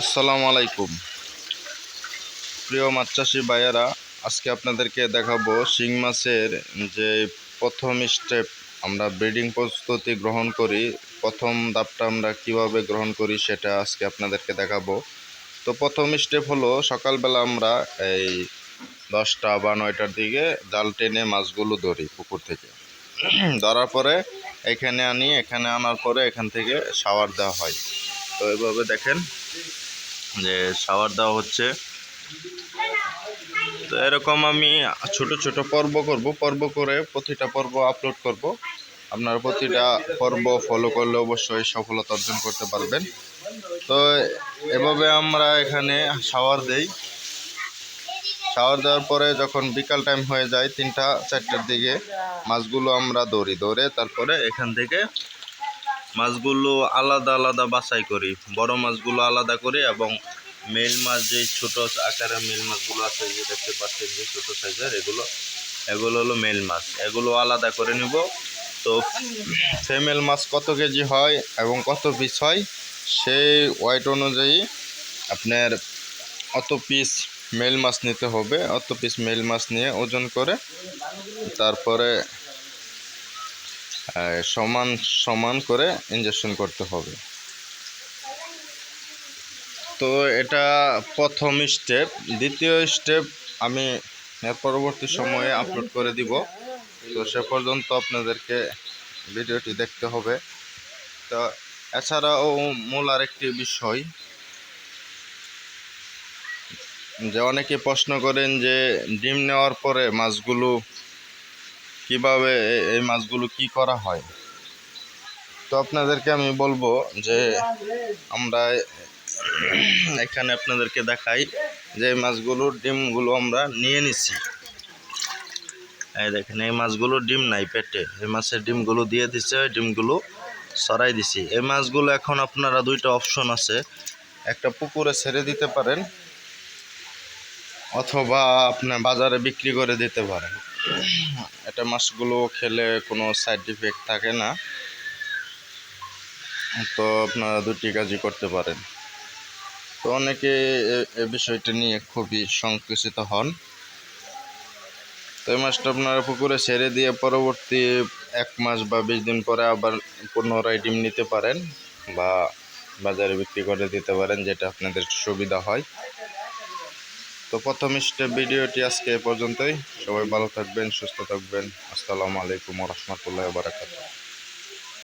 আসসালামু আলাইকুম। প্রিয় মাছ চাষি ভাইয়েরা, আজকে আপনাদেরকে দেখাবো শিং মাছের যে প্রথম স্টেপ আমরা ব্রিডিং প্রস্তুতি গ্রহণ করি, প্রথম ধাপটা আমরা কীভাবে গ্রহণ করি সেটা আজকে আপনাদেরকে দেখাবো। তো প্রথম স্টেপ হলো সকালবেলা আমরা এই দশটা বা নয়টার দিকে জাল টেনে মাছগুলো ধরি পুকুর থেকে। ধরার পরে এখানে আনি, এখানে আনার পরে এখান থেকে শাওয়ার দেওয়া হয়। তো এভাবে দেখেন যে শাওয়ার দেওয়া হচ্ছে। তো এরকম আমি ছোট ছোট পর্ব করব। পর্ব করে প্রতিটা পর্ব আপলোড করব। আপনারা প্রতিটা পর্ব ফলো করলে অবশ্যই সফলতা অর্জন করতে পারবেন। তো এভাবে আমরা এখানে শাওয়ার দেই। শাওয়ার দেওয়ার পরে যখন বিকাল টাইম হয়ে যায়, তিনটা, চারটার দিকে মাছগুলো আমরা দৌড়ি, দৌড়ে তারপরে এখান থেকে মাছগুলো আলাদা আলাদা বাছাই করি। বড় মাছগুলো আলাদা করি এবং মেল মাছ যে ছোট আকারের মেল মাছগুলো আছে, যে দেখতে পাচ্ছেন যে ছোটো সাইজের, এগুলো এগুলো হলো মেল মাছ। এগুলো আলাদা করে নিব। তো ফিমেল মাছ কত কেজি হয় এবং কত পিস হয়, সেই ওয়েট অনুযায়ী আপনার অত পিস মেল মাছ নিতে হবে। অত পিস মেল মাছ নিয়ে ওজন করে তারপরে সমান সমান করে ইঞ্জেকশন করতে হবে। তো এটা প্রথম স্টেপ দ্বিতীয় স্টেপ আমি পরবর্তী সময়ে আপলোড করে দিব। তো সে পর্যন্ত আপনাদেরকে ভিডিওটি দেখতে হবে। তো এছাড়াও মূল আরেকটি বিষয়, যে অনেকে প্রশ্ন করেন যে ডিম নেওয়ার পরে মাছগুলো কীভাবে এই মাছগুলো কি করা হয়? তো আপনাদেরকে আমি বলব যে আমরা এখানে আপনাদেরকে দেখাই যে এই মাছগুলোর ডিমগুলো আমরা নিয়ে নিছি এই দেখেন, এই মাছগুলো ডিম নাই পেটে। এই মাছের ডিমগুলো দিয়ে দিছে ওই ডিমগুলো সরাই দিছি। এই মাছগুলো এখন আপনারা দুইটা অপশন আছে। একটা পুকুরে ছেড়ে দিতে পারেন, অথবা আপনার বাজারে বিক্রি করে দিতে পারেন। এটা মাছগুলো খেলে কোনো সাইড ইফেক্ট থাকে না। তো আপনারা দুটি কাজই করতে পারেন। তো অনেকে এ- বিষয়টা নিয়ে খুবই সংকুচিত হন। তো এই মাছটা আপনারা পুকুরে ছেড়ে দিয়ে পরবর্তী এক মাস বা বিশ দিন পরে আবার পুনরায় ডিম নিতে পারেন বা বাজারে বিক্রি করে দিতে পারেন, যেটা আপনাদের সুবিধা হয়। তো প্রথম স্টেপ ভিডিওটি আজকে এ পর্যন্তই। সবাই ভালো থাকবেন, সুস্থ থাকবেন। আসসালামু আলাইকুম রহমতুল্লাহ বারাকাতুহ।